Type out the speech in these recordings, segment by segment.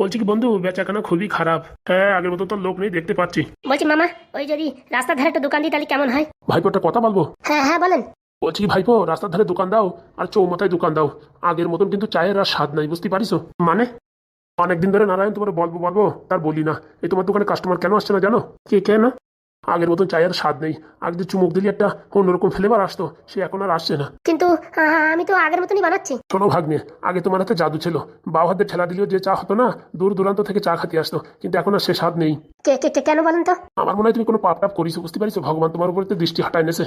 বলছি কি বন্ধু বেচাকেনা খুবই খারাপ। হ্যাঁ আগের মতো তো লোক নেই দেখতে পাচ্ছি। বলছি মামা ওই যদি রাস্তার ধারে একটা দোকান দিই তাহলে কেমন হয়? ভাইপো একটা কথা বলব? হ্যাঁ হ্যাঁ বলেন। বলছি কি ভাইপো রাস্তার ধারে দোকান দাও আর চৌমাথায় দোকান দাও। আগের মতন কিন্তু চায়ের আর স্বাদ নাই বুঝতে পারিস মানে? অনেকদিন ধরে নারায়ণ তোমার বলব বলব তার বলি না। এই তোমার দোকানে কাস্টমার কেন আসছে না জানো? কে কেন আগের মতন চায়ের স্বাদ নেই। আগে যে চুমুক দিলে একটা অন্যরকম ফ্লেভার আসতো সে এখন আর আসছে না। কিন্তু আমি তো আগের মতনই বানাচ্ছি। শোনো ভাগ্নে আগে তোমার হাতে জাদু ছিল। বাউ হাতে ঠেলা দিলেও যে চা হতো না দূর দূরান্ত থেকে চা খাতে আসতো কিন্তু এখন আর সে স্বাদ নেই। কে কে কে- কেন বলেন তো? আমার মনে হয় তুমি কোনো পাপ টাপ করিছো বুঝতে পারিছো? ভগবান তোমার উপরে তো দৃষ্টি হাটায় নেছে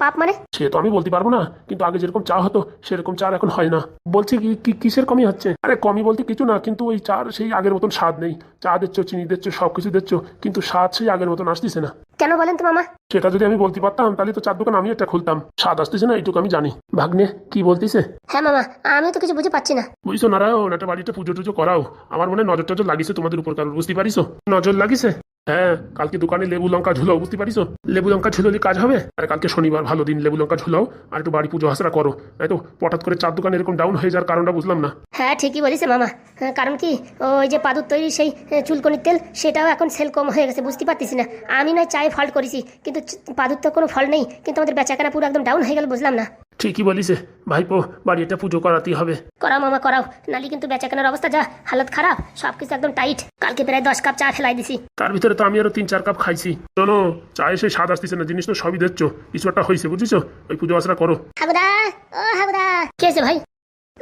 পাপ মানে? সে তো আমি বলতে পারব না কিন্তু আগে যেরকম চা হতো সেরকম চা এখন হয় না। বলছি কিসের কমি হচ্ছে? আরে কমি বলতে কিছু না কিন্তু ওই চার সেই আগের মতন স্বাদ নেই। চা দিচ্ছ চিনি দিচ্ছ সব কিছু দিচ্ছ কিন্তু স্বাদ সেই আগের মতন আসতেছে না। কেন বলেন তো মামা? সেটা যদি আমি বলতে পারতাম তাহলে তো চার দোকান আমি একটা খুলতাম। স্বাদ আসতেছে না এইটুকু আমি জানি। ভাগ্নে কি বলতেছে? হ্যাঁ মামা আমি তো কিছু বুঝে পাচ্ছি না। বুঝছ নারায়ণ একটা বাড়িতে পুজো টুজো করাও। আমার মনে নজর টজর লাগিছে তোমাদের উপর কারণ বুঝতে পারিছো? নজর লাগিছে? হ্যাঁ কালকে দোকানে লেবু লঙ্কা ঝুলাও বুঝতে পারিছো? লেবু লঙ্কা ঝুললে কাজ হবে? আর কালকে শনিবার ভালো দিন লেবু লঙ্কা ঝুলাও আর একটু বাড়ি পুজো হাসরা করো। তাই তো হঠাৎ করে চার দোকান এরকম ডাউন হয়ে যাওয়ার কারণটা বুঝলাম না। হ্যাঁ ঠিকই বলিস মামা। হ্যাঁ, কারণ কি ওই যে পাদুর তৈরি সেই আহ, চুলকনির তেল সেটাও এখন সেল কম হয়ে গেছে বুঝতে পারতেছি না। আমি নয় চায়ে ফল্ট করেছি কিন্তু চ- পাদুর তো কোনো ফল নেই কিন্তু আমাদের বেচাকেনা পুরো একদম ডাউন হয়ে গেল বুঝলাম না। ঠিকই বলিছে ভাইপো বাড়িটা পুজো করাতেই হবে। করাও মামা করাও নালি কিন্তু বেচাকেনার অবস্থা যা হালত খারাপ সব কিছু একদম টাইট কালকে প্রায় দশ কাপ চা ফেলাই দিছি। তার ভিতরে তো আমি আরও তিন চার কাপ খাইছি। শোনো চায়ে সেই স্বাদ আসতেছে না জিনিস তো সবই দিচ্ছ কিছু একটা হয়েছে বুঝিছো? ওই পুজো আসরা করো। হাগুদা ও হাগুদা কে ভাই?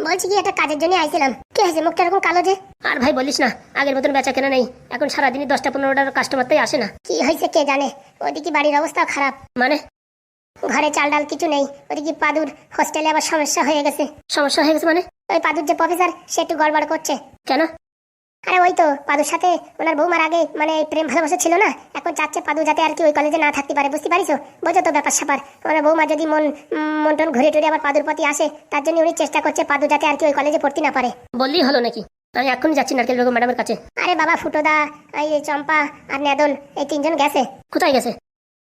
বলছি কি, একটা কাজের জন্য আইছিলাম। কে হয়েছে? মুখটা এরকম কালো যে? আর ভাই বলিস না, আগের মতন বেচা কেনা নেই। এখন সারাদিনই দশটা পনেরোটার কাস্টমার তাই আসে না। কি হয়েছে কে জানে? ওদিকে বাড়ির অবস্থা খারাপ। মানে? ঘরে চাল ডাল কিছু নেই। ওদিকে পাদুর হোস্টেলে আবার সমস্যা হয়ে গেছে। সমস্যা হয়ে গেছে মানে? ওই পাদুর যে প্রফেসর সে একটু গড়বড় করছে। কেন? আরে ওই তো পাদুর সাথে ওনার বৌমার আগে মানে প্রেম ভালোবাসা ছিল না? এখন চাচ্ছে পাদু যাতে আর কি ওই কলেজে না থাকতে পারে বুঝতে পারিস বোঝো তো ব্যাপার স্যাপার। ওনার বৌমা যদি মন উম, মন টন ঘুরে টুরে আবার পাদুর প্রতি আসে তার জন্য উনি চেষ্টা করছে পাদু যাতে আর কি ওই কলেজে পড়তে না পারে। বললেই হলো নাকি? আমি এখনই যাচ্ছি নারকেল বেগম ম্যাডামের কাছে। আরে বাবা ফুটোদা এই চম্পা আর নেদন এই তিনজন গেছে। কোথায় গেছে?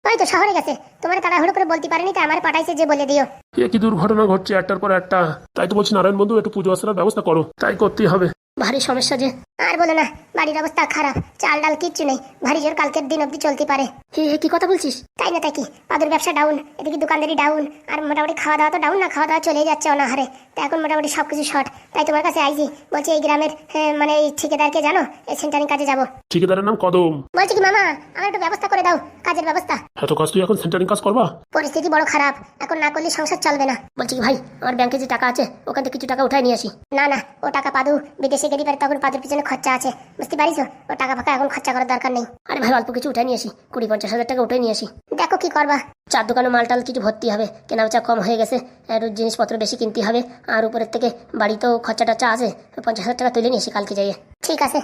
ওই তো শহরে গেছে। তোমার তাড়াহুড়ো করে বলতে পারেনি তাই আমার পাঠাইছে যে বলে দিও। এ কি দুর্ঘটনা ঘটছে একটার পর একটা? তাই তো বলছি নারায়ণ বন্ধু একটু পুজো আসরার ব্যবস্থা করো। তাই করতেই হবে। ভারী সমস্যা যে। আর বলে না বাড়ির অবস্থা খারাপ চাল ডাল কিচ্ছু নেই ভারী জোর কালকের দিন অবধি চলতে পারে। হে হে কি কথা বলছিস? তাই না তাই কি? পাদুর ব্যবসা ডাউন এদিকে দোকানদারি ডাউন আর মোটামুটি খাওয়া দাওয়া তো ডাউন না খাওয়া দাওয়া চলে যাচ্ছে অনাহারে। তা এখন মোটামুটি সবকিছু শর্ট তাই তোমার কাছে আইছি বলছি এই গ্রামের মানে এই ঠিকাদারকে জানো? এই সেন্টারিং কাজে যাব। ঠিকাদারের নাম কদম। বলছি কি মামা আমার একটু ব্যবস্থা করে দাও কাজের ব্যবস্থা। এত কাজ তুই এখন সেন্টারিং কাজ করবা? পরিস্থিতি বড় খারাপ এখন না করলে সংসার চলবে না। বলছি কি ভাই আমার ব্যাংকে যে টাকা আছে ওখান থেকে কিছু টাকা উঠায় নিয়ে আসি। না না ও টাকা পাদু বিদেশে গেলে পারে তখন পাদুর পিছনে খরচা আছে। বুঝতে পারিস ও টাকা ফাঁকা এখন খরচা করার দরকার নেই। আরে ভাই অল্প কিছু উঠে নিয়ে আসি। কুড়ি পঞ্চাশ হাজার টাকা উঠে নিয়ে আসি। দেখো কি করবা। চার দোকানে মালটাল কিছু ভর্তি হবে। কেনা বেচা কম হয়ে গেছে। আর জিনিসপত্র বেশি কিনতে হবে। আর উপরের থেকে বাড়িতেও খরচা টরচা আছে। পঞ্চাশ হাজার টাকা তুলে নিয়ে আসি কালকে যাইয়ে। ঠিক আছে।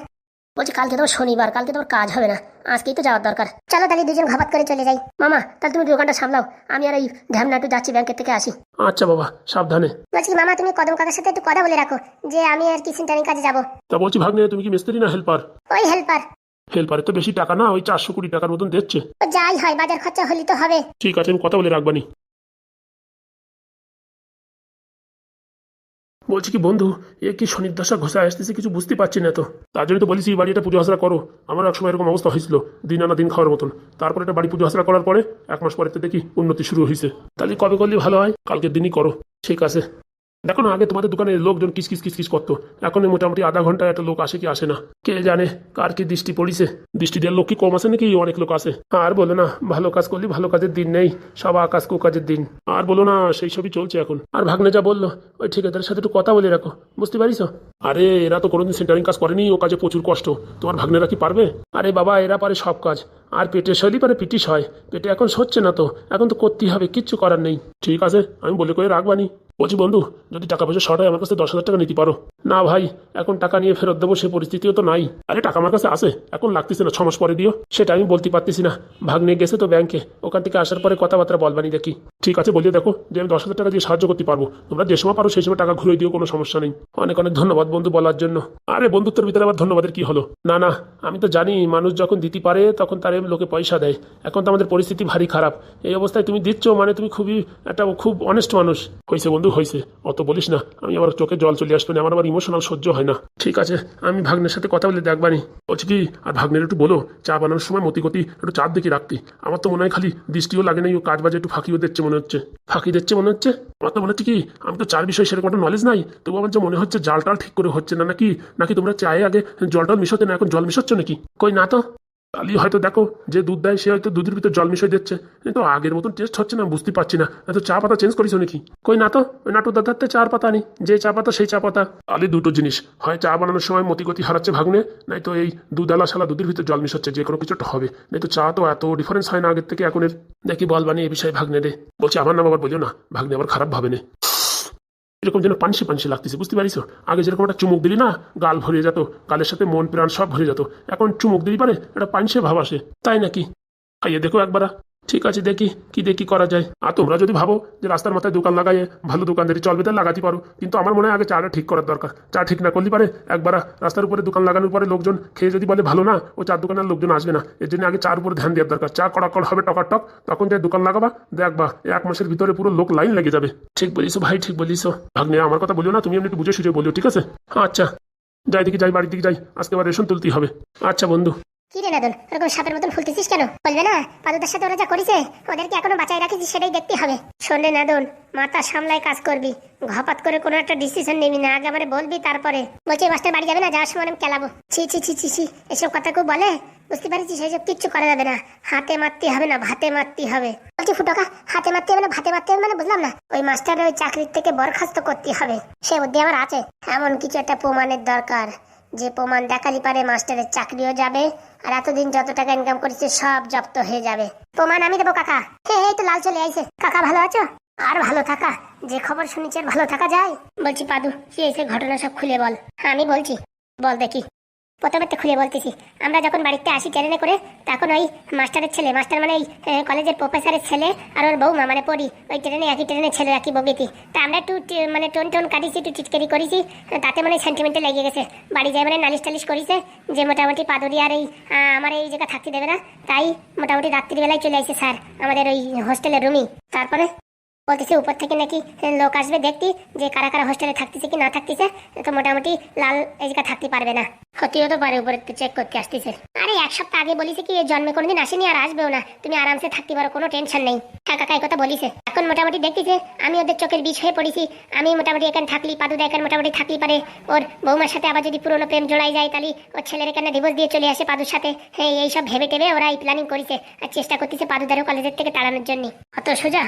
বলছি কালকে তো শনিবার কালকে তোমার কাজ হবে না। আজকেই তো যাওয়ার দরকার। চলো তাহলে দুজন ঘাবাত করে চলে যাই। মামা তাহলে তুমি দোকানটা সামলাও। আমি আর এই ধ্যামনা একটু যাচ্ছি ব্যাংকের থেকে আসি। আচ্ছা বাবা সাবধানে। বলছি মামা তুমি কদম কাকার সাথে একটু কথা বলে রাখো যে আমি আর কি সেন্টারিং কাজে যাব। তা বলছি ভাগ্নে তুমি কি মিস্ত্রি না হেল্পার? ওই হেল্পার। হেল্পারে তো বেশি টাকা না ওই চারশো কোটি টাকার মতন দিচ্ছে। যাই হয় বাজার খরচা হলি তো হবে। ঠিক আছে আমি কথা বলে রাখবানি। বলছি কি, বন্ধু, এ কি শনির্দশা ঘষা আসতেছে কিছু বুঝতে পারছি না তো। তার জন্য তো বলেছি, এই বাড়ি পুজো হাসরা করো। আমার এক সময় এরকম অবস্থা হয়েছিল, দিন আনা দিন খাওয়ার মতন। তারপরে একটা বাড়ি পুজো হাসরা করার পরে, এক মাস পরে তো দেখি উন্নতি শুরু হয়েছে। তাহলে কবে করলে ভালো হয়? কালকের দিনই করো। ঠিক আছে। দেখো না, আগে তোমাদের দোকানে লোকজন কিস কিস কিস কিস করতো। এখন মোটামুটি আধা ঘন্টায় একটা লোক আসে কি আসে না। কে জানে কার কি দৃষ্টি পড়িছে। দৃষ্টি দেওয়ার লোক কি কম আছে নাকি অনেক লোক আছে আর বলো না, ভালো কাজ করলে ভালো কাজের দিন নেই, সব আকাশ কাজের দিন। আর বলো না, সেই সবই চলছে এখন। আর ভাগ্নে যা বলল, ওই ঠিকাদারের সাথে একটু কথা বলে রাখো। বুঝতে পারিস? আরে, এরা তো কোনোদিন সেন্টারিং কাজ করেনি, ও কাজে প্রচুর কষ্ট। তোমার ভাগ্নেরা কি পারবে? আরে বাবা, এরা পারে সব কাজ। আর পেটে শৈলী পারে পিটিস হয়। পেটে এখন সচ্ছে না তো। এখন তো করতেই হবে, কিচ্ছু করার নেই। ঠিক আছে, আমি বলে করে রাখবানি বলছি, বন্ধু, যদি টাকা পয়সা শর্ট হয়, আমার কাছে দশ হাজার টাকা নিতে পারো। না ভাই, এখন টাকা নিয়ে ফেরত দেবো, সে পরিস্থিতিও তো নাই। আরে, টাকা আমার কাছে আছে, এখন লাগতেছে না, ছ মাস পরে দিও। সেটা আমি বলতে পারতেছি না। ভাগ নিয়ে গেছে তো ব্যাংকে। ওখান থেকে আসার পরে কথাবার্তা বলবানি দেখি। ঠিক আছে, বলিয়ে দেখো যে আমি দশ হাজার টাকা দিয়ে সাহায্য করতে পারব। তোমরা যে সময় পারো, সেই সময় টাকা ঘুরে দিও, কোনো সমস্যা নেই। অনেক অনেক ধন্যবাদ বন্ধু বলার জন্য। আরে, বন্ধুত্বের ভিতরে আবার ধন্যবাদের কি হলো? না না, আমি তো জানি, মানুষ যখন দিতে পারে, তখন তার লোকে পয়সা দেয়। এখন তো আমাদের পরিস্থিতি ভারী খারাপ। এই অবস্থায় তুমি দিচ্ছ মানে তুমি খুবই একটা খুব অনেস্ট মানুষ। হয়েছে বন্ধু হয়েছে অত বলিস না। আমি আবার চোখে জল চলে আসবে না। আমার আবার ইমোশনাল সহ্য হয় না। ঠিক আছে, আমি ভাগ্নের সাথে কথা বলে দেখবানি। বলছি কি, আর ভাগ্নের একটু বলো, চা বানানোর সময় মতি গতি একটু চার দিকে রাখতি। আমার তো মনে হয় খালি দৃষ্টিও লাগে না ও কাজ বাজে একটু ফাঁকিও দিচ্ছে মনে হচ্ছে। ফাঁকি দিচ্ছে মনে হচ্ছে? আমার তো মনে হচ্ছে কি, আমি তো চার বিষয়ে সেরকম একটা নলেজ নাই। তবু আমার যে মনে হচ্ছে জাল টাল ঠিক করে হচ্ছে না, নাকি নাকি তোমরা চায়ে আগে জল টল মিশোতে না, এখন জল মিশোচ্ছ নাকি? কই না তো। তাহলে হয়তো দেখো যে দুধ দেয়, সে হয়তো দুধের ভিতর জল মিশিয়ে দিচ্ছে। কিন্তু আগের মতন টেস্ট হচ্ছে না, বুঝতে পারছি না। এত চা পাতা চেঞ্জ করিস নাকি? কই না তো, ওই নাটু দাদাতে চার পাতা নেই যে চা পাতা সেই চা পাতা। তাহলে দুটো জিনিস, হয় চা বানানোর সময় মতিগতি হারাচ্ছে ভাগ্নে, নাই তো এই দুধ আলা শালা দুধের ভিতর জল মিশাচ্ছে, যে কোনো কিছু একটা হবে। নাই তো চা তো এত ডিফারেন্স হয় না আগের থেকে এখনের। দেখি বল বানিয়ে এই বিষয়ে ভাগ্নে রে বলছি আমার নাম আবার বলিও না, ভাগ্নে আবার খারাপ ভাবে না। এরকম যেন পানসি পানসি লাগতেছে, বুঝতে পারিস? আগে যেরকম একটা চুমুক দিলি না, গাল ভরে যেত, গালের সাথে মন, প্রাণ সব ভরে যেত, এখন চুমুক দিলি পারে একটা পানসে ভাব আসে, তাই নাকি? খাইয়ে দেখো একবার। ঠিক আছে দেখি কি দেখি করা যায়। আর তোমরা যদি ভাবো যে রাস্তার মাথায় দোকান লাগাইয়ে ভালো দোকানদারি চলবে তাহলে লাগাতে পারো। কিন্তু আমার মনে হয় আগে চাটা ঠিক করার দরকার। চা ঠিক না করলে পারে একবার রাস্তার উপরে দোকান লাগানোর পরে লোকজন খেয়ে যদি বলে ভালো না ও চার দোকানের লোকজন আসবে না। এর জন্য আগে চার উপরে ধ্যান দেওয়ার দরকার। চা কড়াকড় হবে টকার টক। তখন যে দোকান লাগাবা দেখবা এক মাসের ভিতরে পুরো লোক লাইন লেগে যাবে। ঠিক বলিস ভাই ঠিক বলিস ভাগ্নে আমার কথা বলিও না তুমি এমনি একটু বুঝে সুঝে বলিও ঠিক আছে? হ্যাঁ আচ্ছা। যাই দেখি যাই বাড়ির দিকে যাই। আজকে আবার রেশন তুলতেই হবে। আচ্ছা বন্ধু। কি রে নাদন, ওরকম সাপের মতন ফুলতেছিস কেন? বলবে না, পাদুদার সাথে ওরা যা করেছে, ওদেরকে এখনও বাঁচাই রাখিস সেটাই দেখতে হবে। শোন নাদন, মাথা সামলায় কাজ করবি। ঘপাত করে কোনো একটা ডিসিশন নিবি না, আগে আমারে বলবি, তারপরে। বলছি মাস্টার বাড়ি যাবে না? যাওয়ার সময় আমি খেলাবো। ছি ছি ছি ছি ছি, এসব কথা কেউ বলে? বুঝতে পারছিস সেসব কিচ্ছু করা যাবে না। হাতে মারতে হবে না, ভাতে মারতে হবে। বলছি, ফুটকা, হাতে মারতে হবে না, ভাতে মারতে হবে মানে বুঝলাম না। ওই মাস্টারের ওই চাকরির থেকে বরখাস্ত করতে হবে। সে বুদ্ধি আমার আছে। এমন কিছু একটা প্রমাণের দরকার। যে প্রমাণ দেখালি পারে মাস্টারের চাকরিও যাবে, আর এতদিন যত টাকা ইনকাম করেছে সব জব্দ হয়ে যাবে। প্রমাণ আমি দেবো, কাকা। এই তো লাল চলে আইছে। কাকা, ভালো আছো? আর ভালো থাকা। যে খবর শুনেছি আর ভালো থাকা যায়। বলছি, পাদু, কি এসে ঘটনা সব খুলে বল। হ্যাঁ আমি বলছি। বল দেখি। প্রথমে খুলে বলতেছি। আমরা যখন বাড়িতে আসি ট্রেনে করে তখন ওই মাস্টারের ছেলে মাস্টার মানে ওই এ, কলেজের প্রফেসরের ছেলে আর ওর বৌমা মানে পড়ি ওই ট্রেনে একই ট্রেনে ছেলে একই বগিতি তা আমরা একটু মানে টোন টোন কাটিছি একটু টিটকারি করেছি তাতে মানে সেন্টিমেন্টে লেগে গেছে। বাড়ি যায় মানে নালিশ টালিশ করেছে যে মোটামুটি পাদরি আর এই আমার এই জায়গা থাকতে দেবে না। তাই মোটামুটি রাত্রিবেলায় চলে আসে স্যার আমাদের ওই হোস্টেলের রুমই তারপরে? বলতেছে উপর থেকে নাকি লোক আসবে দেখতি যে কারা কারা হোস্টেলে থাকতেছে কি না থাকতেছে, তো মোটামুটি লাল এই জায়গা থাকতে পারবে না। হতেও তো পারে উপরে চেক করতে আসতেছে। আরে এক সপ্তাহ আগে বলিছে কি, জন্মে কোনোদিন আসেনি আর আসবেও না। তুমি আরামসে থাকতে পারো, কোনো টেনশন নেই। কাকা এই কথা বলিছে? এখন মোটামুটি দেখতেছে, আমি ওদের চোখের বিষ হয়ে পড়েছি। আমি মোটামুটি এখানে থাকলি পাদুদা এখানে মোটামুটি থাকলি পারে। ওর বৌমার সাথে আবার যদি পুরোনো প্রেম জোড়াই যায়, তাহলে ওর ছেলের এখানে ডিভোর্স দিয়ে চলে আসে পাদুর সাথে। হ্যাঁ এইসব ভেবে টেবে ওরা এই প্ল্যানিং করেছে আর চেষ্টা করতেছে পাদুদারও কলেজের থেকে তাড়ানোর জন্য। অত সোজা?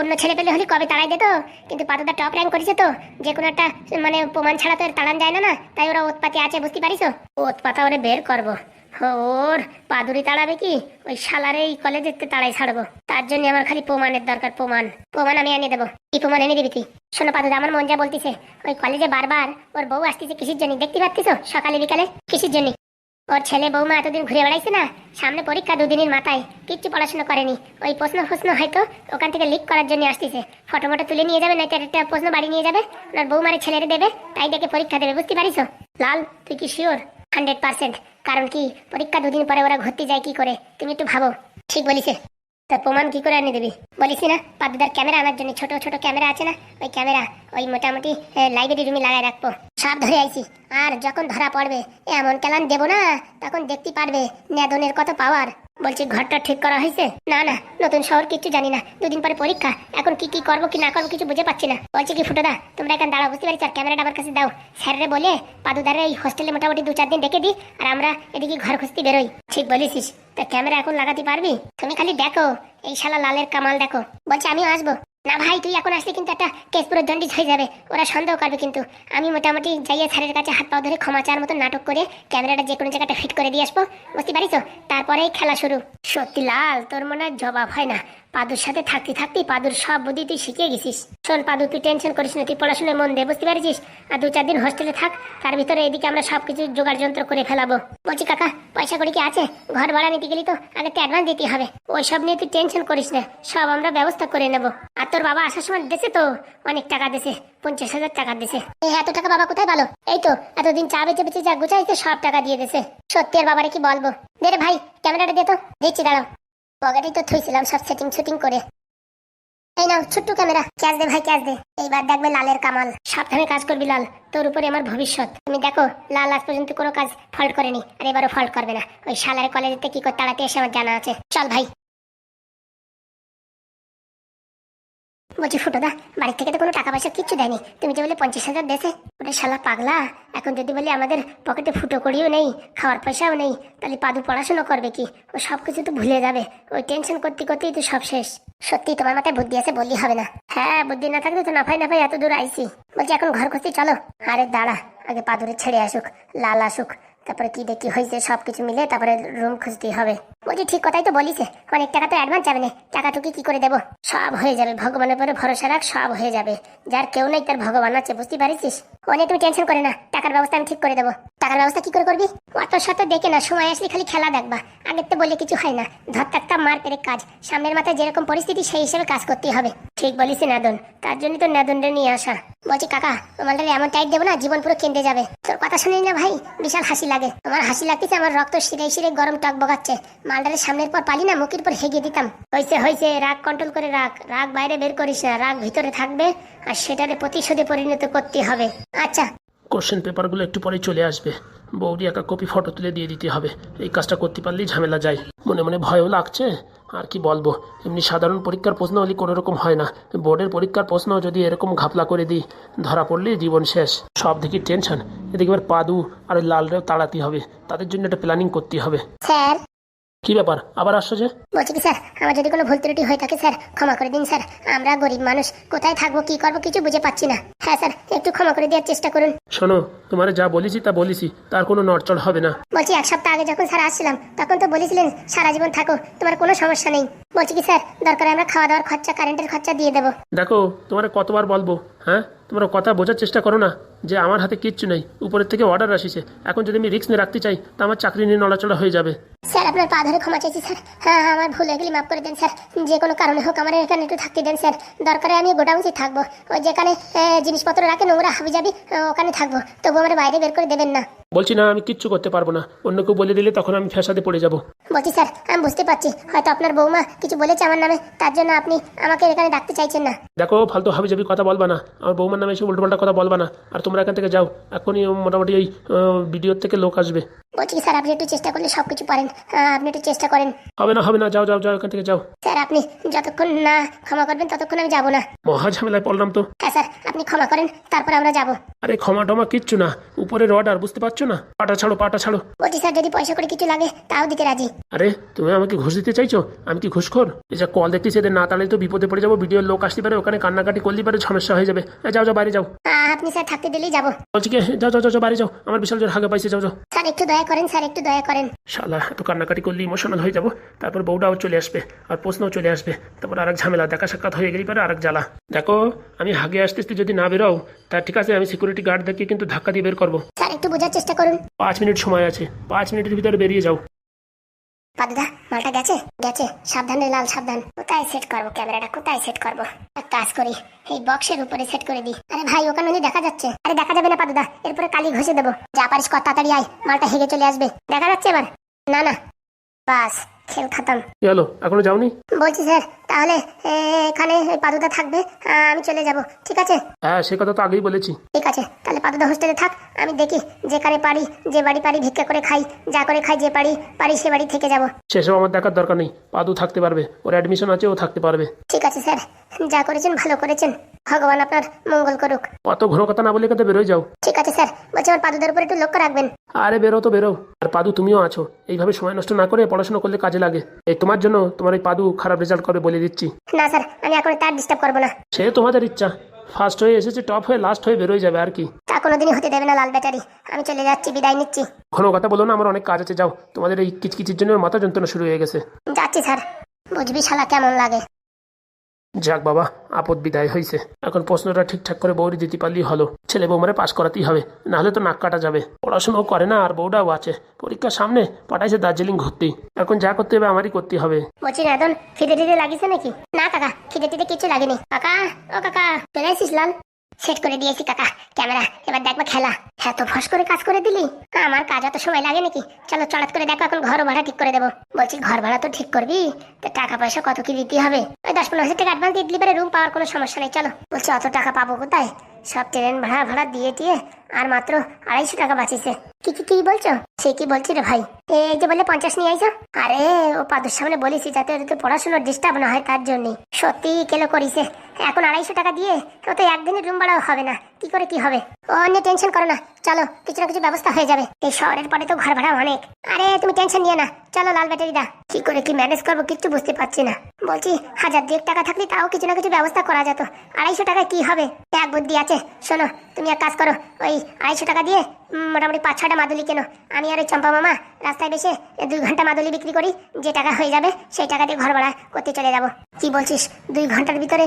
অন্য ছেলে পেলে হলে কবে তাড়াই দিত? কিন্তু পাতুদা টপ র্যাঙ্ক করেছে তো, যে কোনো একটা মানে প্রমাণ ছাড়া তো তাড়ান যায় না না, তাই ওরা ওৎপাতি আছে, বুঝতে পারিস? ওৎপাতা ওরে বের করব। ওর পাদুরি তাড়াবে কি? ওই শালারে এই কলেজে তাড়াই ছাড়বো। তার জন্য আমার খালি প্রমাণের দরকার, প্রমাণ। প্রমাণ আমি এনে দেবো। কি প্রমাণ এনে দিবি তুই? শোনো পাদুদা, আমার মন যা বলতিছে, ওই কলেজে বারবার ওর বউ আসতেছে কিসের জন্য? দেখতে পাচ্ছিস সকালে বিকালে? কিসের জন্য? ওর ছেলে বৌমা এতদিন ঘুরে বেড়াইছে না, সামনে পরীক্ষা দুদিনের মাথায়, কিচ্ছু পড়াশোনা করেনি। ওই প্রশ্ন প্রশ্ন হয়তো ওখান থেকে লিক করার জন্য আসতেছে। ফটো মটো তুলে নিয়ে যাবে, নাকি একটা প্রশ্ন বাড়ি নিয়ে যাবে? ওনার বৌমারে ছেলেরে দেবে, তাই দেখে পরীক্ষা দেবে, বুঝতে পারিস? লাল, তুই কি শিওর হান্ড্রেড পার্সেন্ট কারণ কি, পরীক্ষা দুদিন পরে ওরা ঘুরতে যায় কি করে? তুমি একটু ভাবো। ঠিক বলিছে। তা প্রমাণ কি করে এনে দিবি? বলিস না পাদুদার ক্যামেরা আমার জন্য ছোট ছোট ক্যামেরা আছে না? ওই ক্যামেরা, ওই মোটামুটি লাইব্রেরি রুমে লাগাই রাখব। সব ধরে আইছি। আর যখন ধরা পড়বে, এমন কেলান দেবো না, তখন দেখতে পারবে নেদনের কত পাওয়ার বলছি ঘরটা ঠিক করা হয়েছে? না না, নতুন শহর কিছু জানি না। দুদিন পরে পরীক্ষা। এখন কি কি করব কি না করব কিছু বুঝে পাচ্ছি না। বলছি কি, ফুটোদা, তোমরা এখানে দাঁড়াও, বুঝতে পারছি? আর ক্যামেরাটা আমার কাছে দাও। স্যাররে বলে পাদুদারে এই হোস্টেলে মোটামুটি দু চার দিন ডেকে দিই, আর আমরা এদিকে ঘর খুঁজতে বেরোই। ঠিক বলেছিস। তা ক্যামেরা এখন লাগাতে পারবি? তুমি খালি দেখো। এই শালা লালের কামাল দেখো। বলছি, আমিও আসব। না ভাই, তুই এখন আসলে কিন্তু একটা কেস পুরো দণ্ডিত হয়ে যাবে। ওরা সন্দেহ করবে কিন্তু। আমি মোটামুটি যাইয়ে স্যারের কাছে হাত পা ধরে ক্ষমা চার মতো নাটক করে ক্যামেরাটা যে কোনো জায়গাটা ফিট করে দিয়ে আসব। বুঝতে পারিস তারপরেই খেলা শুরু। সত্যি লাল, তোর মনে হয় জবাব হয় না। পাদুর সাথে থাকতে থাকতে পাদুর সব বুদ্ধি তুই শিখে গেছিস। শোন পাদু, তুই টেনশন করিস না, তুই পড়াশোনায় মন দে বুঝতে পারছিস? আর দু চার দিন হোস্টেলে থাক, তার ভিতরে এদিকে আমরা সবকিছু জোগাড় যন্ত্র করে ফেলাবো। বলছি কাকা, পয়সা করে কি আছে? ঘর ভাড়া নিতে গেলি তো, আগে তো অ্যাডভান্স দিতে হবে। ওই সব নিয়ে তুই টেনশন করিস না, সব আমরা ব্যবস্থা করে নেব। আর তোর বাবা আসার সময় দেশে তো, অনেক টাকা দিছে পঞ্চাশ হাজার টাকা দিছে এই এত টাকা বাবা কোথায় ভালো এই তো, এতদিন চা বেঁচে বেঁচে যা গুছাইছে সব টাকা দিয়ে দিছে সত্যি আর বাবারে কি বলব? দে রে ভাই, ক্যামেরাটা দে তো দিচ্ছি দাঁড়াও। পকেটেই তো থইছিলাম সব সেটিং শুটিং করে। এই নাও, ছোট্ট ক্যামেরা। ক্যাচ দে ভাই, ক্যাচ দে। এইবার দেখবে লালের কামাল। সাবধানে কাজ করবি, লাল। তোর উপরে আমার ভবিষ্যৎ। তুমি দেখো, লাল আজ পর্যন্ত কোনো কাজ ফল্ট করেনি। আর এবারও ফল্ট করবে না। ওই শালার কলেজেতে কি করতে তাড়াতে এসে আমার জানা আছে। চল ভাই। বলছি ফুটোদা বাড়ি থেকে তো কোনো টাকা পয়সা কিচ্ছু দেয়নি। তুমি যে বলে পঞ্চাশ হাজার দেশে ওটা শালা পাগলা। এখন যদি বলি আমাদের পকেটে ফুটো করিও নেই, খাওয়ার পয়সাও নেই, তাহলে পাদু পড়াশোনা করবে কি? ও সব কিছু তো ভুলে যাবে। ওই টেনশন করতে করতেই তো সব শেষ। সত্যি তোমার মাথায় বুদ্ধি আছে বললি হবে না। হ্যাঁ বুদ্ধি না থাকলে তো নাফাই নাফাই এত দূর আইছি। বলছি, এখন ঘর খুঁজতে চলো। আরে দাঁড়া, আগে পাদুরে ছেড়ে আসুক, লাল আসুক। তারপরে কি দেখি হয়েছে, সবকিছু মিলে তারপরে রুম খুঁজতেই হবে। বলছি ঠিক কথাই তো বলিছে অনেক টাকা তো অ্যাডভান্স যাবে না, টাকাটুকি কি করে দেবো? সব হয়ে যাবে, ভগবানের পরে ভরসা রাখ, সব হয়ে যাবে। যার কেউ নেই তার ভগবান আছে বুঝতে পারিস অনেক তুমি টেনশন করে না, টাকার ব্যবস্থা আমি ঠিক করে দেবো। টাকার ব্যবস্থা কি করে করবি? অত শত দেখে না, সময় আসলে খালি খেলা দেখবা। আগের তো বলে কিছু হয় না, ধর টাকটা মার পেরে কাজ। সামনের মাথায় যেরকম পরিস্থিতি, সেই হিসেবে কাজ করতে হবে। ঠিক বলিস নাদন, তার জন্য তো নাদনটা নিয়ে আসা। বলছি, কাকা তোমাদের এমন টাইট দেবো না, জীবন পুরো কেন্দ্রে যাবে। তোর কথা শুনি না ভাই, বিশাল হাসি লাগে। আমার হাসি লাগতেছে, আমার রক্ত শিরে শিরে গরম টক বগাচ্ছে। মালটারের সামনের পর পালি না, মুখের পর হেগে দিতাম। হয়েছে হয়েছে রাগ কন্ট্রোল করে রাখ। রাগ বাইরে বের করিস না, রাগ ভিতরে থাকবে আর সেটারে প্রতিশোধে পরিণত করতে হবে। আচ্ছা। কোশ্চেন পেপারগুলো একটু পরে চলে আসবে। বৌদি একা কপি ফটো তুলে দিয়ে দিতে হবে। এই কাজটা করতে পারলেই ঝামেলা যায়। মনে মনে ভয়ও লাগছে। আর কি বলব? এমনি সাধারণ পরীক্ষার প্রশ্ন হলে কোনো রকম হয় না। বোর্ডের পরীক্ষার প্রশ্ন যদি এরকম ঘাপলা করে দিই ধরা পড়লেই জীবন শেষ। সব দিকে টেনশন। এদিকে এবার পাদু আর লালরেও তাড়াতে হবে। তাদের জন্য একটা প্ল্যানিং করতে হবে। স্যার। কি ব্যাপার? আবার আসছো যে? বলছি কি স্যার আমার যদি কোনো ভুল ত্রুটি হয়ে থাকে স্যার ক্ষমা করে দিন স্যার। আমরা গরিব মানুষ কোথায় থাকব কি করব কিছু বুঝে পাচ্ছি না। হ্যাঁ স্যার একটু ক্ষমা করে দেওয়ার চেষ্টা করুন। শোনো তোমার যা বলেছি তা বলেছি তার কোনো নড়চড় হবে না। বলছি এক সপ্তাহ আগে যখন স্যার আসছিলাম তখন তো বলেছিলেন সারা জীবন থাকো তোমার কোনো সমস্যা নেই। বলছি কি স্যার দরকার আমরা খাওয়া দাওয়ার খরচা কারেন্টের খরচা দিয়ে দেবো। দেখো তোমার কতবার বলব হ্যাঁ? তোমরা কথা বোঝার চেষ্টা করো না যে আমার হাতে কিচ্ছু নেই। উপরের থেকে অর্ডার আসিছে। এখন যদি আমি রিস্ক নিয়ে রাখতে চাই তা আমার চাকরি নিয়ে নড়াচড়া হয়ে যাবে। স্যার আপনার পা ধরে ক্ষমা চাইছি স্যার। হ্যাঁ হ্যাঁ, আমার ভুল হয়ে গেলে মাফ করে দেন স্যার। যে কোনো কারণে হোক আমার এখানে একটু থাকতে দেন স্যার। দরকারে আমি গোডাউনসে থাকব। ওই যেখানে জিনিসপত্র রাখে নোংরা হাবি যাবি ওখানে থাকব। তবু আমার বাইরে বের করে দেবেন না। বলছি না আমি কিচ্ছু করতে পারব না। অন্য কেউ বলে দিলে তখন আমি ফ্যাসাদে পড়ে যাব। বলছি স্যার আমি বুঝতে পারছি। হয়তো আপনার বৌমা কিছু বলেছে আমার নামে তার জন্য আপনি আমাকে এখানে ডাকতে চাইছেন না। দেখো ফালতু হাবি যাবি কথা বলবা না। আমার বৌমার নামে এসে উল্টোপাল্টা কথা বলবা না। আর তোমরা এখান থেকে যাও। এখনই মোটামুটি এই ভিডিওর থেকে লোক আসবে। বলছি স্যার আপনি একটু চেষ্টা করলে সব কিছু পারেন। হ্যাঁ, আপনি একটু চেষ্টা করেন। হবে না হবে না যাও যাও যাও এখান থেকে যাও। স্যার আপনি যতক্ষণ না ক্ষমা করবেন ততক্ষণ আমি যাব না। মহা ঝামেলায় পড়লাম তো। হ্যাঁ স্যার আপনি ক্ষমা করেন তারপর আমরা যাব। আরে ক্ষমা টমা কিচ্ছু না। উপরের অর্ডার বুঝতে পারছ না? পাটা ছাড়ো পাটা ছাড়ো। বলছি স্যার যদি পয়সা করে কিছু লাগে তাও দিতে রাজি। আরে তুমি আমাকে ঘুষ দিতে চাইছো? আমি কি ঘুষখোর? এই যে কল দেখতেছি এদের না তাহলে তো বিপদে পড়ে যাব ভিডিওর লোক আসতে পারে ওখানে কান্নাকাটি করলে পারে সমস্যা হয়ে যাবে। যাও যাও বাইরে যাও। আপনি স্যার থাকতে দিলেই যাব। বলছি কি যাও যাও যাও যাও, বাইরে যাও। আমার বিশাল জোর হাগে পাইছে যাও যাও। স্যার একটু দয়া করেন স্যার একটু দয়া করেন। শালা এত কান্নাকাটি করলে ইমোশনাল হয়ে যাব। তারপর বউটাও চলে আসবে আর প্রশ্নও চলে আসবে। তারপর আরেক ঝামেলা দেখা সাক্ষাৎ হয়ে গেলি পারে আরেক জ্বালা। দেখো আমি হাগে আসতে আসতে যদি না বেরোও তা ঠিক আছে আমি সিকিউরিটি গার্ড দেখে কিন্তু ধাক্কা দিয়ে বের করব। স্যার একটু বোঝার চেষ্টা করুন। পাঁচ মিনিট সময় আছে পাঁচ মিনিটের ভিতরে বেরিয়ে যাও। পাদুদা মালটা গেছে? গেছে। সাবধান লাল, সাবধান। কোথায় সেট করব ক্যামেরাটা? কোথায় সেট করব? এক কাজ করি, এই বক্সের উপরে সেট করে দিই। আরে ভাই, ওখানে দেখা যাচ্ছে। আরে দেখা যাবে না পাদুদা এরপরে কালি ঘষে দেবো। যা পারিস কর, তাড়াতাড়ি আয়। মালটা হেগে চলে আসবে। দেখা যাচ্ছে এবার? না না। বাস। খেল খতম। কি হলো? এখনও যাওনি? বলছি স্যার তাহলে এখানে ওই পাদুদা থাকবে আমি চলে যাব ঠিক আছে? হ্যাঁ সে কথা তো আগেই বলেছি। ঠিক আছে তাহলে পাদুদা হোস্টেলে থাক আমি দেখি যেখানে পারি যে বাড়ি পারি ভিক্ষা করে খাই যা করে খাই যে পারি পারি সে বাড়ি থেকে যাব। সেসব আমার দেখার দরকার নেই পাদু থাকতে পারবে ওর অ্যাডমিশন আছে ও থাকতে পারবে। ঠিক আছে স্যার। যা করেছেন ভালো করেছেন। ভগবান আপনার মঙ্গল করুক। অত ঘন কথা না বলে থেকে বেরোয় যাও। ঠিক আছে স্যার। বলছি আমার পাদুদের উপর একটু লক্ষ্য রাখবেন। আরে বেরো তো বেরো। আর পাদু তুমিও আছো। এইভাবে সময় নষ্ট না করে পড়াশোনা করলে কাজে লাগে। এই তোমার জন্য তোমার এই পাদু খারাপ রেজাল্ট করবে বলে দিচ্ছি। না স্যার আমি এখন তার ডিস্টার্ব করব না। সে তোমাদের ইচ্ছা। ফার্স্ট হয়ে এসেছে টপ হয়ে লাস্ট হয়ে বেরোয় যাবে আর কি। তা কোনোদিনই হতে দেবে না লাল ব্যাটারি। আমি চলে যাচ্ছি বিদায় নিচ্ছি। ঘন কথা বলো না আমার অনেক কাজ আছে যাও। তোমাদের এই কিচকিচির জন্য মাথা যন্ত্রণা শুরু হয়ে গেছে। যাচ্ছি স্যার। বুঝবি শালা কেমন লাগে। যাক বাবা, আপদ বিদায় হয়েছে এখন প্রশ্নটা ঠিকঠাক করে বৌরি দিতে পারলেই হলো। ছেলে বৌমারে পাশ করাতেই হবে, নাহলে তো নাক কাটা যাবে। পড়াশোনাও করে না, আর বউটাও আছে। পরীক্ষার সামনে, পাঠাইছে দার্জিলিং ঘুরতে। এখন যা করতে হবে, আমারই করতে হবে। বলছি খিদে টিদে নাকি? না, কাকা, খিদে টিদে কিছু লাগেনি। কাকা, ও কাকা, চলে আসিস লাল? সেট করে দিয়েছি, কাকা। ক্যামেরা, এবার দেখব খেলা। হ্যাঁ তো ফস করে কাজ করে দিলি? আমার কাজ অত সময় লাগে নাকি? চলো, চড়াত করে দেখো, এখন ঘর ভাড়া ঠিক করে দেবো। বলছি, ঘর ভাড়া তো ঠিক করবি? তো টাকা পয়সা কত কি দিতে হবে? ওই দশ পনেরো হাজার টাকা অ্যাডভান্স দিয়ে দিলে পরে রুম পাওয়ার কোনো সমস্যা নেই, চলো। বলছি, অত টাকা পাবো কোথায়? সব ট্রেন ভাড়া ভাড়া দিয়ে দিয়ে আর মাত্র আড়াইশো টাকা বাঁচিছে কি কি কি বলছো? সে কি বলছি রে ভাই? এই যে বলে পঞ্চাশ নিয়ে আইছো আরে, ও পাদুর সামনে বলেছি যাতে ওদের পড়াশোনার ডিস্টার্ব না হয় তার জন্য। সত্যি কেলো করিছে। এখন আড়াইশো টাকা দিয়ে তো তো একদিনের রুম ভাড়াও হবে না। কি করে কি হবে? ও নিয়ে টেনশন করো না। চলো, কিছু না কিছু ব্যবস্থা হয়ে যাবে। এই শহরের পরে তো ঘর ভাড়া অনেক। আরে, তুমি টেনশন নিয়ে না। চলো, লাল ব্যাটারি দা কি করে কি ম্যানেজ করব কিচ্ছু বুঝতে পারছি না। বলছি, হাজার দুয়েক টাকা থাকলে তাও কিছু না কিছু ব্যবস্থা করা যেত। আড়াইশো টাকা কি হবে? এক বুদ্ধি আছে। শোনো, তুমি এক কাজ করো। ওই আড়াইশো টাকা দিয়ে মোটামুটি পাঁচ, ছটা মাদুলি কেনো। আমি আর ওই চম্পা মামা রাস্তায় বেসে দুই ঘণ্টা মাদুলি বিক্রি করি। যে টাকা হয়ে যাবে, সেই টাকা দিয়ে ঘর ভাড়া করতে চলে যাব। কি বলছিস? দুই ঘণ্টার ভিতরে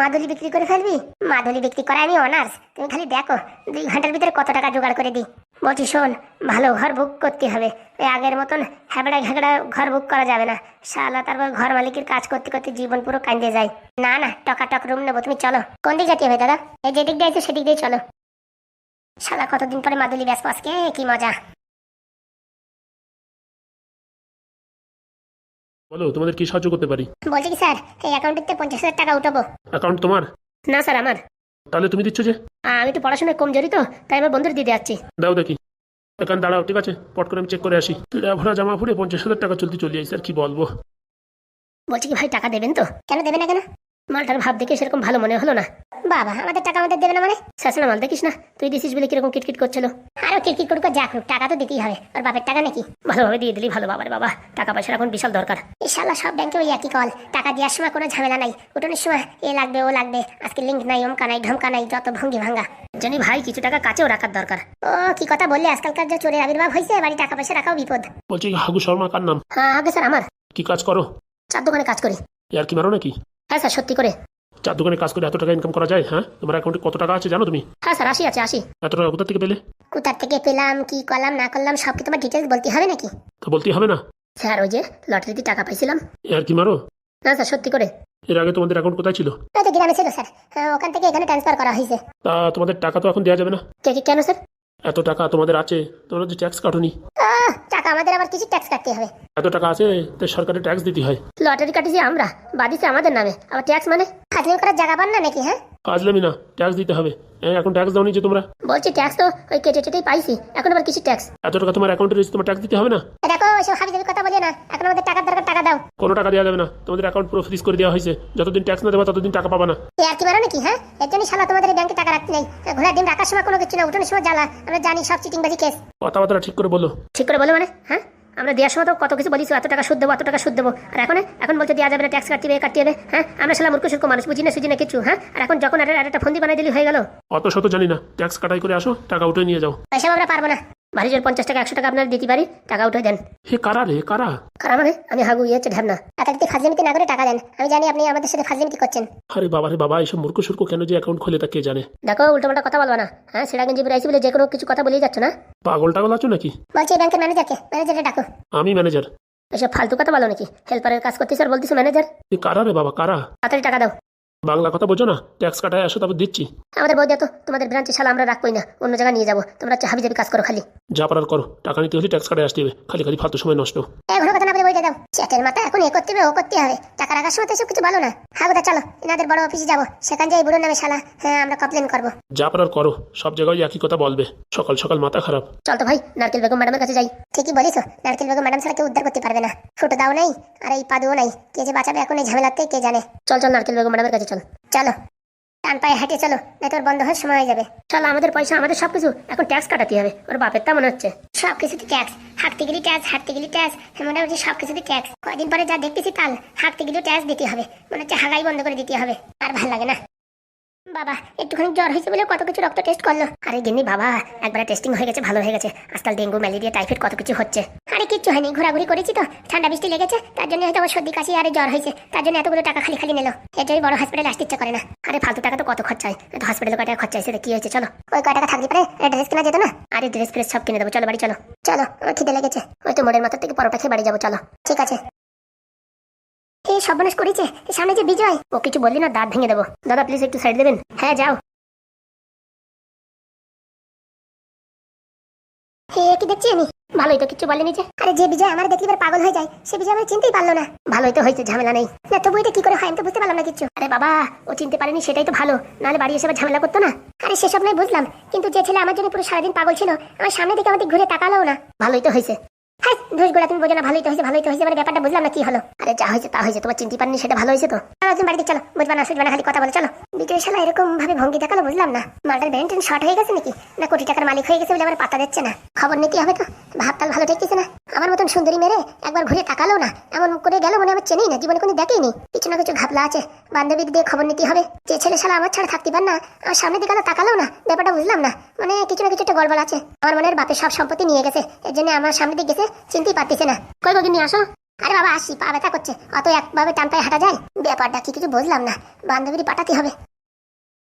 মাদুলি বিক্রি করে ফেলবি? মাদুলি বিক্রি করে আমি অনার্স তুমি খালি দেখো দুই ঘণ্টার ভিতরে কত টাকা জোগাড় করে দিই। বলছি শোন ভালো ঘর বুক করতে হবে। ওই আগের মতন হ্যাবড়া ঘ্যাগড়া ঘর বুক করা যাবে না। শালা তারপর ঘর মালিকের কাজ করতে করতে জীবন পুরো কান্দে যায়। না না টকা টক রুম নেব তুমি চলো। কোন দিক যেতে হবে দাদা? এই যেদিক দিয়ে আছে সেদিক দিয়ে চলো। শালা কতদিন পরে মাদুলি ব্যাস পাসকে কি মজা। বলো তোমাদের কি সাহায্য করতে পারি? বলছি কি স্যার এই অ্যাকাউন্টেতে পঞ্চাশ হাজার টাকা উঠাবো। অ্যাকাউন্ট তোমার? না স্যার আমার। তাহলে তুমি দিচ্ছ যে? আমি তো পড়াশোনায় কম তো তাই আমার বন্ধুর দিয়ে যাচ্ছি। দাও দেখি। এখান দাঁড়াও ঠিক আছে? পট করে আমি চেক করে আসি। ভরা জামা পরে পঞ্চাশ হাজার টাকা চলতে চলে যাই আর কি বলব? বলছি কি ভাই টাকা দেবেন তো? কেন দেবে না কেন? মালটার ভাব দেখে সেরকম ভালো মনে হলো না। বাবা আমাদের টাকা আমাদের দেবে না মানে? শাসনা মাল দেখিস না তুই দিছিস বলে কীরকম কিটকিট করছিল। আরও কিটকিট করুক যা করুক টাকা তো দিতেই হবে। ওর বাপের টাকা নাকি? ভালোভাবে দিয়ে দিলি ভালো বাবার বাবা টাকা পয়সার এখন বিশাল দরকার। ইনশাল্লাহ সব ব্যাংকে ওই একই কল টাকা দেওয়ার সময় কোনো ঝামেলা নাই। উঠোনের সময় এ লাগবে ও লাগবে আজকে লিঙ্ক নাই অমকা নাই ঢমকা নাই যত ভঙ্গি ভাঙ্গা। জানি ভাই কিছু টাকা কাছেও রাখার দরকার। ও কি কথা বললে? আজকালকার যে চোরের আবির্ভাব হয়েছে বাড়ি টাকা পয়সা রাখাও বিপদ। বলছি হাগু শর্মা কার নাম? হ্যাঁ আগে স্যার আমার। কি কাজ করো? চার দোকানে কাজ করি। আর কি মারো নাকি? হ্যাঁ স্যার সত্যি করে। চার দোকানে কাজ করে এত টাকা ইনকাম করা যায় হ্যাঁ? তোমার অ্যাকাউন্টে কত টাকা আছে জানো তুমি? হ্যাঁ স্যার আসি আছে আসি। এত টাকা কোথা থেকে পেলে? কোথার থেকে পেলাম কি করলাম না করলাম সব কি তোমার ডিটেলস বলতে হবে নাকি? তো বলতেই হবে না। স্যার ওই যে লটারিতে টাকা পাইছিলাম। আর কি মারো? না স্যার সত্যি করে। এর আগে তোমাদের অ্যাকাউন্ট কোথায় ছিল? ওই তো গ্রামে ছিল স্যার। হ্যাঁ, ওখান থেকে এখানে ট্রান্সফার করা হয়েছে। তা তোমাদের টাকা তো এখন দেওয়া যাবে না। কে কি কেন স্যার? এত টাকা তোমাদের আছে তোমরা যে ট্যাক্স কাটনি। টাকা আমাদের আবার কিছু ট্যাক্স কাটতে হবে? এত টাকা আছে তো সরকারি ট্যাক্স দিতে হয়। লটারি কাটিছি আমরা বাদিছে আমাদের নামে। আবার ট্যাক্স মানে? ফাজলিং করার জায়গা পান না নাকি হ্যাঁ? ফাজলামি না ট্যাক্স দিতে হবে। হ্যাঁ এখন ট্যাক্স দাওনি যে তোমরা? বলছি ট্যাক্স তো ওই কেটে টেটেই পাইছি। এখন আবার কিছু ট্যাক্স এত টাকা তোমার অ্যাকাউন্টে রয়েছে তোমার ট্যাক্স দিতে হবে না? দেখো ওইসব হাবি কথা বলে না। এখন আমাদের টাকার দরকার টাকা দাও। কোনো টাকা দেওয়া যাবে না। তোমাদের অ্যাকাউন্ট পুরো ফ্রিজ করে দেওয়া হয়েছে। যতদিন ট্যাক্স না দেবা ততদিন টাকা পাবা না। আর কি মারো নাকি হ্যাঁ? এর জন্য শালা তোমাদের ব্যাংকে টাকা রাখতে নেই। ঘোড়ার ডিম রাখার সময় কোনো কিছু না উঠোনের সময় জ্বালা। আমরা জানি সব চিটিংবাজি কেস কথাবার্তা ঠিক করে বলো। ঠিক করে বলো মানে হ্যাঁ? আমরা দেওয়ার সময় তো কত কিছু বলিস এত টাকা সুদ দেবো এত টাকা সুদ দেবো। আর এখন এখন বলছে দেওয়া যাবে না ট্যাক্স কাটতে হবে কাটতে হবে। হ্যাঁ আমরা সালা মূর্খ সুর্খ মানুষ বুঝি না সুঝি না কিছু হ্যাঁ? আর এখন যখন একটা একটা ফন্দি বানাই দিলি হয়ে গেল। অত শত জানি না ট্যাক্স কাটাই করে আসো টাকা উঠে নিয়ে যাও। পয়সা আমরা পারব না। ভারী জোর পঞ্চাশ টাকা একশো টাকা আপনার দিতে পারি টাকা উঠে দেন। হে কারা রে কারা? কারণ মানে? আমি হাগু ইয়ে হচ্ছে ঢ্যাবনা। টাকা দিতে ফাজলিমিতি না করে টাকা দেন আমি জানি আপনি আমাদের সাথে ফাজলিমিতি করছেন। আরে বাবা রে বাবা এইসব মূর্খ সুর্খ কেন যে অ্যাকাউন্ট খোলে তা কে জানে? দেখো উল্টো উল্টোপাল্টা কথা বলব না। হ্যাঁ সেটা গেঞ্জি বেরাইছি বলে যে কোনো কিছু কথা বলেই যাচ্ছ না? পাগল টাগল আছো নাকি? বলছি এই ব্যাংকের ম্যানেজারকে ম্যানেজারে ডাকো। আমি ম্যানেজার। এসব ফালতু কথা বলো নাকি? হেল্পারের কাজ করতে স্যার বলতেছো ম্যানেজার? এ কারা রে বাবা কারা? তাড়াতাড়ি টাকা দাও। বাংলা কথা বোঝো না ট্যাক্স কাটায় আসো তারপর দিচ্ছি। আমাদের বৌদি তো তোমাদের ব্রাঞ্চে শালা আমরা রাখবোই না অন্য জায়গায় নিয়ে যাব। তোমরা হাবি যাবি কাজ করো খালি। যা পারার করো টাকা নিতে হলে ট্যাক্স কাটায় আসতে হবে খালি খালি ফালতু সময় নষ্ট। এগুলো কথা না বইটা দাও। চেটের মাথা এখন এ করতে হবে ও করতে হবে। টাকা রাখার সময় তো এসব কিছু ভালো না। কথা চলো এনাদের বড় অফিসে যাব। সেখান যাই বুড়োর নামে শালা। হ্যাঁ আমরা কমপ্লেন করব। যা পারার করো সব জায়গায় একই কথা বলবে। সকাল সকাল মাথা খারাপ। চল তো ভাই নারকেল বেগম ম্যাডামের কাছে যাই। ঠিকই বলিস নারকেল বেগম ম্যাডাম ছাড়া কেউ উদ্ধার করতে পারবে না। ফুটো দাও নাই আর এই পাদুও নাই। কে যে বাঁচাবে এখন এই ঝামেলাতে কে জানে। চল চল নারকেল বেগম ম্যাডামের কাছে চল। চলো। টান পায়ে হেঁটে চলো না তোর বন্ধ হয়ে সময় হয়ে যাবে। চলো, আমাদের পয়সা, আমাদের সবকিছু, এখন ট্যাক্স কাটাতে হবে। ওর বাপের তা মনে হচ্ছে। সব কিছুতে ট্যাক্স হাঁটতে গেলে ট্যাক্স হাঁটতে গেলে ট্যাক্স মোটামুটি সব কিছুতে ট্যাক্স কয়দিন পরে যা দেখতেছি তাল, হাঁটতে গেলেও ট্যাক্স দিতে হবে। মনে হচ্ছে হাগাই বন্ধ করে দিতে হবে। আর ভালো লাগে না। বাবা, একটুখানি জ্বর হয়েছে বলে কত কিছু রক্ত টেস্ট করল। আরে গিন্নি বাবা, একবারে টেস্টিং হয়ে গেছে, ভালো হয়ে গেছে। আজকাল ডেঙ্গু, ম্যালেরিয়া, টাইফয়েড কত কিছু হচ্ছে। আরে কিচ্ছু হয়নি, ঘোরাঘুরি করেছি তো। ঠান্ডা বৃষ্টি লেগেছে, তার জন্য হয়তো সর্দি, কাশি, আর জ্বর হয়েছে। তার জন্য এতগুলো টাকা খালি খালি নিল। এর জন্য বড় হসপিটালে আসতে ইচ্ছা করে না। আরে ফালতু টাকা তো কত খরচা হয়। তো হসপিটালে কয় টাকা খরচা হয়েছে কি হয়েছে, চলো। ওই কয় টাকা থাকতে পারে? ড্রেস কেনা যেত না? আরে ড্রেস ফ্রেস সব কিনে দেবো, চলো বাড়ি, চলো। চলো, আমার খিদে লেগেছে। ওই তো মোড়ের মাথার থেকে পরোটা খেয়ে বাড়ি যাব, চলো। ঠিক আছে। এই সর্বনাশ করেছে। সামনে যে বিজয়, ও কিছু বললি না, দাঁত ভেঙে দেবো। দাদা প্লিজ একটু সাইড দেবেন। হ্যাঁ যাও। কি দেখছি আমি? ভালোই তো কিছু বলেনি যে। আরে, যে বিজয় আমার এবার পাগল হয়ে যায়, সে বিজয় আমার চিনতেই পারল না। ভালোই তো হয়েছে, ঝামেলা নেই। না তবু এটা কি করে হয় আমি তো বুঝতে পারলাম না কিছু আরে বাবা, ও চিনতে পারেনি, সেটাই তো ভালো। নাহলে বাড়ি এসে ঝামেলা করতো না। আরে, সেসব নয়, বুঝলাম। কিন্তু যে ছেলে আমার জন্য পুরো সারাদিন পাগল ছিল, আমার সামনে দিকে আমাদের ঘুরে তাকালো না। ভালোই তো হয়েছে। ধুস গোড়া তুমি বোঝো না ভালোই তো হয়েছে ভালোই তো হয়েছে মানে ব্যাপারটা বুঝলাম না কি হলো। আরে যা হয়েছে তা হয়েছে তোমার চিনতে পারেনি সেটা ভালো হয়েছে তো। চলো তুমি বাড়িতে চলো বুঝবা না সুঝবা না খালি কথা বলে চলো। বিজয় শালা এরকম ভাবে ভঙ্গি দেখাল বুঝলাম না। মালটার ব্যান্ড শর্ট হয়ে গেছে নাকি? না কোটি টাকার মালিক হয়ে গেছে বলে আবার পাতা দিচ্ছে না। খবর নিতে হবে তো? ভাবতাল ভালো ঠেকতেছে না। আমার মতন সুন্দরী মেরে একবার ঘুরে তাকালো না। এমন করে গেল মনে আমার চেনেই না জীবনে কোনো দেখেইনি কিছু না কিছু ঘাবলা আছে। বান্ধবীদের দিয়ে খবর নিতে হবে। যে ছেলে শালা আমার ছাড়া থাকতে পার না আমার সামনে দিকে তাকালো না ব্যাপারটা বুঝলাম না। মানে কিছু না কিছু একটা গড়বড় আছে। আমার মনের বাপের সব সম্পত্তি নিয়ে গেছে। এর জন্য আমার সামনে দিকে গেছে। চিনতেই পারতেছে না। কই বগি নিয়ে আসো। আরে বাবা, আসি, পা ব্যথা করছে। অত একভাবে টান পায়ে হাঁটা যায়? ব্যাপারটা কি কিছু বুঝলাম না। বান্ধবীর পাঠাতে হবে।